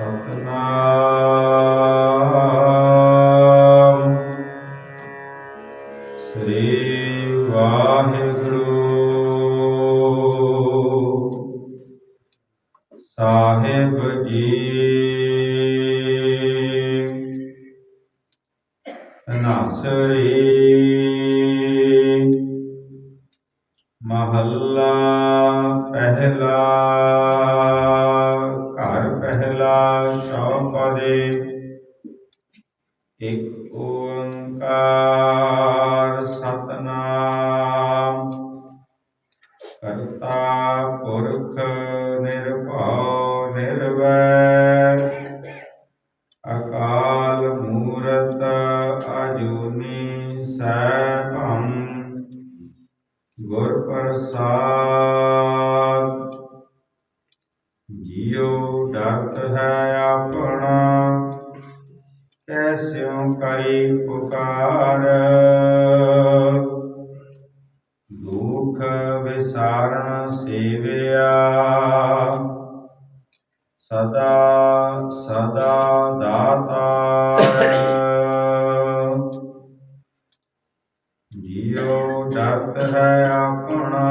ਸਤਨਾਮ। ਸ੍ਰੀ ਵਾਹਿਗੁਰੂ। ਸਾਹਿਬ ਜੀ। ਨਸਰੀ। ਮਹੱਲਾ ਪਹਿਲਾ। ਚੌਪਦੇ ਇੱਕ ਓੰਕਾਰ ਸਤਨਾਮ। ਕਰਤਾ ਪੁਰਖ ਨਿਰਭਉ ਨਿਰਵੈਰ ਡਰਤ ਹੈ ਆਪਣਾ। ਕੈਸਿਉ ਕਰੀ ਪੁਕਾਰ। ਦੁਖ ਵਿਸਾਰਨ ਸੇਵਿਆ। ਸਦਾ ਸਦਾ ਦਾਤਾਰ ਜਿਉ ਡਰਤ ਹੈ ਆਪਣਾ।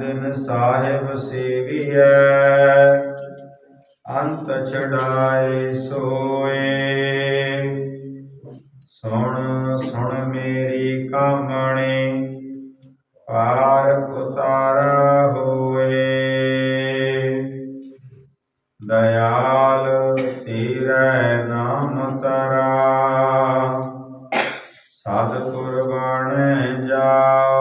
ਅਨ ਦਿਨ ਸਾਹਿਬ ਸੇਵੀਐ, ਅੰਤ ਛਡਾਏ ਸੋਏ। ਸੁਣ ਸੁਣ ਮੇਰੀ ਕਾਮਣੇ ਪਾਰ ਉਤਾਰਾ ਹੋਏ। ਦਇਆਲ ਤੇਰੇ ਨਾਮ ਤਰਾ ਸਦ ਕੁਰਬਾਨ ਜਾਓ।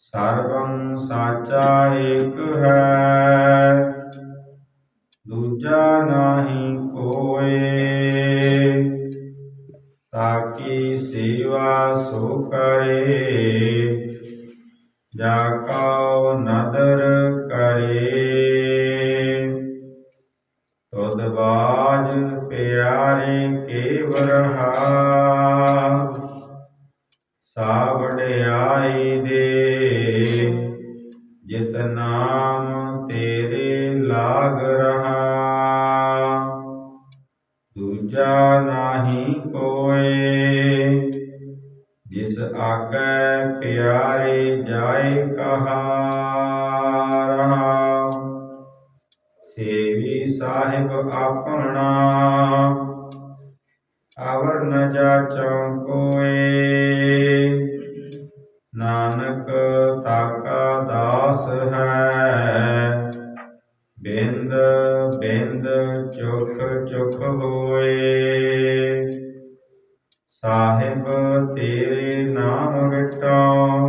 ਸਰਬੰ ਸਾਚਾ ਏਕ ਹੈ। ਦੂਜਾ ਨਾਹੀ ਕੋਏ ਤਾਕੀ ਸੇਵਾ ਸੋ ਕਰੇ। ਜਾ ਕਉ ਨਦਰ ਦੂਜਾ ਨਾਹੀ ਕੋਏ। ਜਿਸ ਆਗੈ ਪਿਆਰੇ ਜਾਏ ਕਹਾ ਸੇਵੀ ਸਾਹਿਬ ਆਪਣਾ, ਅਵਰ ਨ ਜਾਚੋ ਕੋਏ। ਨਾਨਕ ਤਾਕਾ ਦਾਸ ਹੈ, ਬਿੰਦ ਬਿੰਦ ਚੁਖ ਚੁਖ ਸਾਹਿਬ ਤੇਰੇ ਨਾਮ ਵਿਟੋ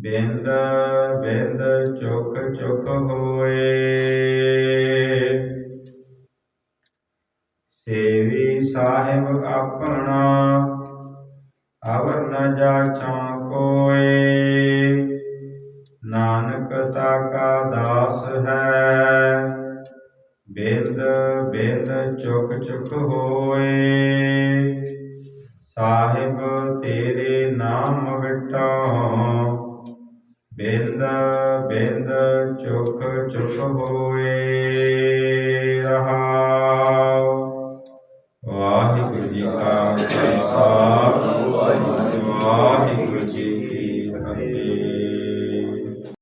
ਬਿੰਦ ਬਿੰਦ ਚੁਖ ਚੁਖ ਹੋਏ। ਸੇਵੀ ਸਾਹਿਬ ਆਪਣਾ, ਅਵਰ ਨ ਜਾਚਾਂ ਕੋਏ। ਨਾਨਕ ਤਾਕਾ ਦਾਸ ਹੈ। ਬਿੰਦ ਬਿੰਦ ਚੁਕ ਚੁਕ ਹੋਏ। ਸਾਹਿਬ ਤੇਰੇ ਨਾਮ ਵਿਟੋ ਬਿੰਦ ਬਿੰਦ ਚੁਕ ਚੁਕ ਹੋਏ।